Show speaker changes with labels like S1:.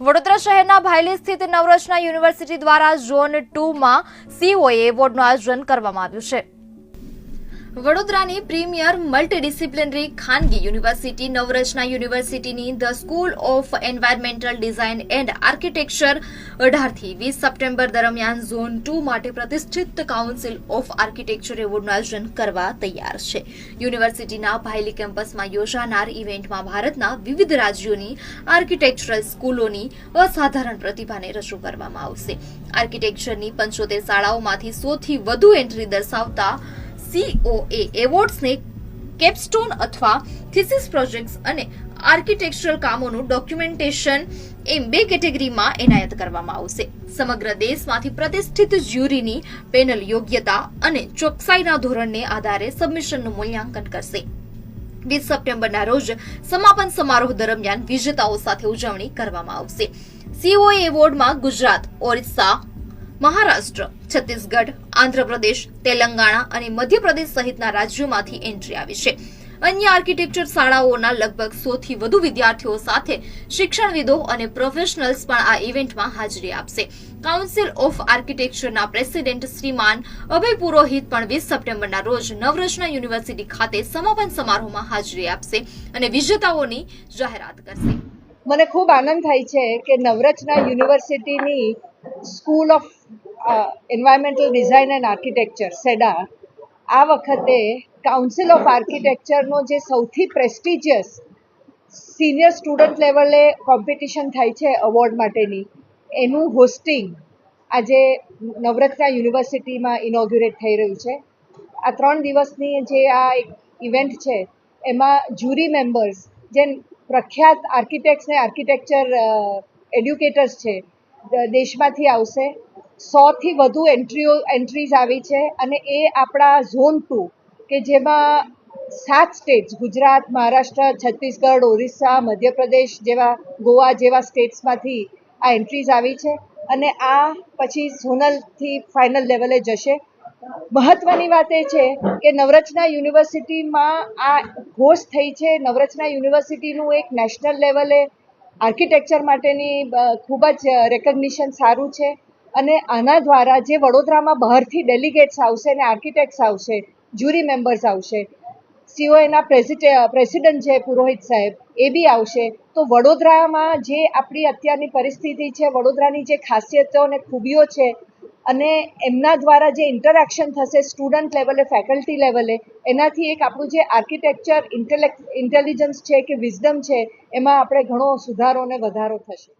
S1: વડોદરા શહેરના ભાયલી સ્થિત નવરચના યુનિવર્સિટી દ્વારા ઝોન ટુમાં સીઓએ એવોર્ડનું આયોજન કરવામાં આવ્યું છે. વડોદરાની પ્રીમિયર મલ્ટીડિસિપ્લિનરી ખાનગી યુનિવર્સિટી નવરચના યુનિવર્સિટીની the school of environmental design and architecture અઢારથી વીસ સપ્ટેમ્બર દરમિયાન ઝોન ટુ માટે પ્રતિષ્ઠિત કાઉન્સિલ ઓફ આર્કિટેક્ચર એવોર્ડનું આયોજન કરવા તૈયાર છે. યુનિવર્સિટીના ભાયલી કેમ્પસમાં યોજાનાર ઇવેન્ટમાં ભારતના વિવિધ રાજ્યોની આર્કિટેક્ચરલ સ્કૂલોની અસાધારણ પ્રતિભાને રજૂ કરવામાં આવશે. આર્કિટેક્ચરની પંચોતેર શાળાઓમાંથી સોથી વધુ એન્ટ્રી દર્શાવતા સીઓએ એવોર્ડ્સને કેપસ્ટોન અથવા થિસિસ પ્રોજેક્ટ્સ અને આર્કિટેક્ચરલ કામોનું ડોક્યુમેન્ટેશન એમ બે કેટેગરીમાં એનાયત કરવામાં આવશે. સમગ્ર દેશમાંથી પ્રતિષ્ઠિત જ્યુરીની પેનલ યોગ્યતા અને ચોકસાઈના ધોરણને આધારે સબમિશનનું મૂલ્યાંકન કરશે. વીસ સપ્ટેમ્બરના રોજ સમાપન સમારોહ દરમિયાન વિજેતાઓ સાથે ઉજવણી કરવામાં આવશે. સીઓએ એવોર્ડમાં ગુજરાત, ઓરિસ્સા મહારાષ્ટ્ર, છત્તીસગઢ, આંધ્રપ્રદેશ, તેલંગાણા અને મધ્યપ્રદેશ સહિતના રાજ્યોમાંથી એન્ટ્રી આવી છે. અન્ય આર્કિટેક્ચર શાળાઓના લગભગ સોથી વધુ વિદ્યાર્થીઓ સાથે શિક્ષણવિદો અને પ્રોફેશનલ્સ પણ આ ઇવેન્ટમાં હાજરી આપશે. કાઉન્સિલ ઓફ આર્કિટેક્ચરના પ્રેસિડેન્ટ શ્રીમાન અભય પુરોહિત પણ વીસ સપ્ટેમ્બરના રોજ નવરચના યુનિવર્સિટી ખાતે સમાપન સમારોહમાં હાજરી આપશે અને વિજેતાઓની જાહેરાત કરશે.
S2: મને ખૂબ આનંદ થાય છે કે નવરચના યુનિવર્સિટીની school of environmental design and architecture SEDA આ વખતે કાઉન્સિલ ઓફ આર્કિટેક્ચરનો જે સૌથી પ્રેસ્ટિજિયસ સિનિયર સ્ટુડન્ટ લેવલે કોમ્પિટિશન થાય છે અવોર્ડ માટેની, એનું હોસ્ટિંગ આજે નવરત્ના યુનિવર્સિટીમાં ઇનોગ્યુરેટ થઈ રહ્યું છે. આ ત્રણ દિવસની જે આ એક ઇવેન્ટ છે, એમાં જ્યુરી મેમ્બર્સ જે પ્રખ્યાત આર્કિટેક્ટ્સ ને આર્કિટેક્ચર એડ્યુકેટર્સ છે દ- દેશમાંથી આવશે. સોથી વધુ એન્ટ્રીઓ એન્ટ્રીઝ આવી છે અને એ આપણા ઝોન ટુ કે જેમાં સાત સ્ટેટ્સ ગુજરાત, મહારાષ્ટ્ર, છત્તીસગઢ, ઓરિસ્સા, મધ્યપ્રદેશ જેવા, ગોવા જેવા સ્ટેટ્સમાંથી આ એન્ટ્રીઝ આવી છે. અને આ પછી ઝોનલથી ફાઇનલ લેવલે જશે. મહત્વની વાત એ છે કે નવરચના યુનિવર્સિટીમાં આ ઘોષ થઈ છે. નવરચના યુનિવર્સિટીનું એક નેશનલ લેવલે આર્કિટેક્ચર માટેની ખૂબ જ રેકગ્નિશન સારું છે. અને આના દ્વારા જે વડોદરામાં બહારથી ડેલિગેટ્સ આવશે અને આર્કિટેક્ટ્સ આવશે જ્યુરી મેમ્બર્સ આવશે સીઓએના પ્રેસિડેન્ટ છે પુરોહિત સાહેબ, એ બી આવશે. તો વડોદરામાં જે આપણી અત્યારની પરિસ્થિતિ છે, વડોદરાની જે ખાસિયતો અને ખૂબીઓ છે અને એમના દ્વારા જે ઇન્ટરેક્શન થશે સ્ટુડન્ટ લેવલે ફેકલ્ટી લેવલે એનાથી એક આપણું જે આર્કિટેક્ચર ઇન્ટેલેક્ટ ઇન્ટેલિજન્સ છે કે વિઝડમ છે, એમાં આપણે ઘણો સુધારો અને વધારો થશે.